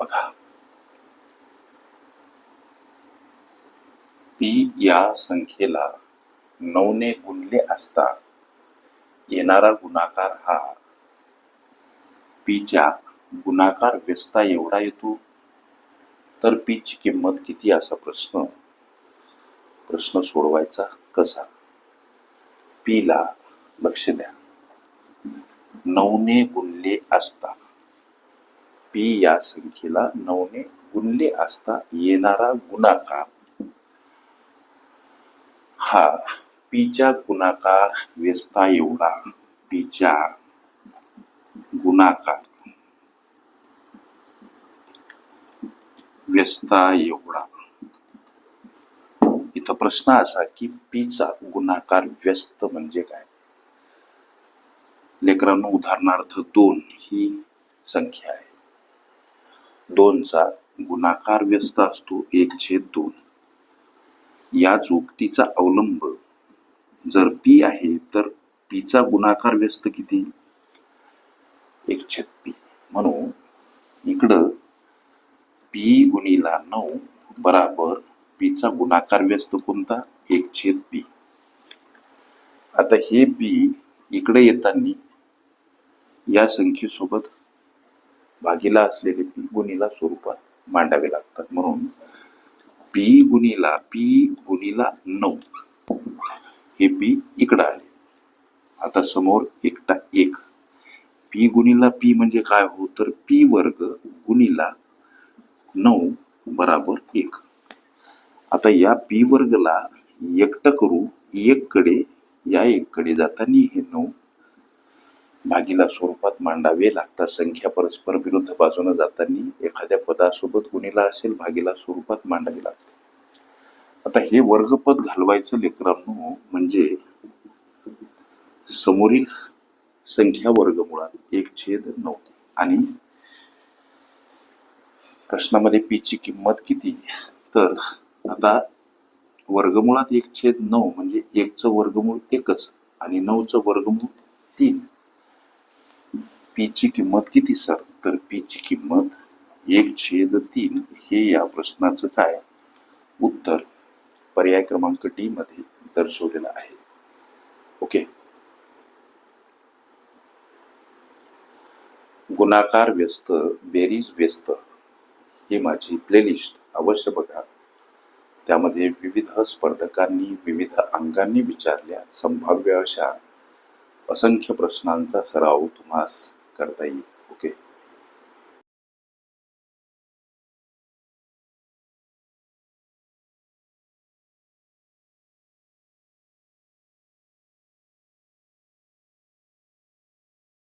बघा. पी या संख्येला नऊने गुणले असता येणारा गुणाकार हा पीच्या गुणाकार व्यस्ता एवढा येतो? तर पीची किंमत किती असा प्रश्न? प्रश्न सोडवायचा कसा? पीला लक्ष द्या. नऊने गुणले असता पी या संख्येला नऊने गुणले असता येणारा गुणाकार. हा पीच्या गुणाकार व्यस्ता एवढा. पीच्या गुणाकार व्यस्ता एवढा. इथं प्रश्न असा की पीचा गुणाकार व्यस्त म्हणजे काय? लेकरांनो उदाहरणार्थ दोन ही संख्या आहे. दोनचा गुणाकार व्यस्त असतो एक छेद दोन. याच उक्तीचा अवलंब जर पी आहे तर पीचा गुणाकार व्यस्त किती? एक छेद पी म्हणून इकडं पी गुणीला नऊ बराबर पीचा गुणाकार व्यस्त कोणता? एक छेद पी आता हे पी इकडे येताना या संख्येसोबत भागीला असलेले पी गुणीला स्वरूपात मांडावे लागतात. म्हणून पी गुणीला पी गुणीला नऊ हे पी इकडं आले. आता समोर एकटा एक. पी गुणीला पी म्हणजे काय हो? तर पी वर्ग गुणीला नऊ बराबर एक. आता या पी वर्गला एकटं करू एक कडे या एक कडे जाताना हे नऊ भागीला स्वरूपात मांडावे लागतात संख्या परस्पर विरुद्ध बाजूने जाताना एखाद्या पदासोबत गुणीला असेल भागीला स्वरूपात मांडावी लागते. आता हे वर्गपद घालवायचं लेकरांनो म्हणजे समोरील संख्या वर्गमुळात एक छेद नऊ आणि प्रश्नामध्ये पी ची किंमत किती? तर आता वर्गमुळात एक छेद नऊ म्हणजे एकचं वर्गमूळ एकच आणि नऊचं वर्गमूळ तीन. पी ची किंमत किती सर? तर पी ची किंमत एक छेद तीन हे या प्रश्नाचं काय? उत्तर पर्याय क्रमांक डी मध्ये दर्शवलेलं आहे. ओके. गुणाकार व्यस्त बेरीज व्यस्त ही माझी प्लेलिस्ट अवश्य बघा. त्यामध्ये विविध स्पर्धकांनी विविध अंगांनी विचारल्या संभाव्य अशा असंख्य प्रश्नांचा सराव तुम्हास करता येईल.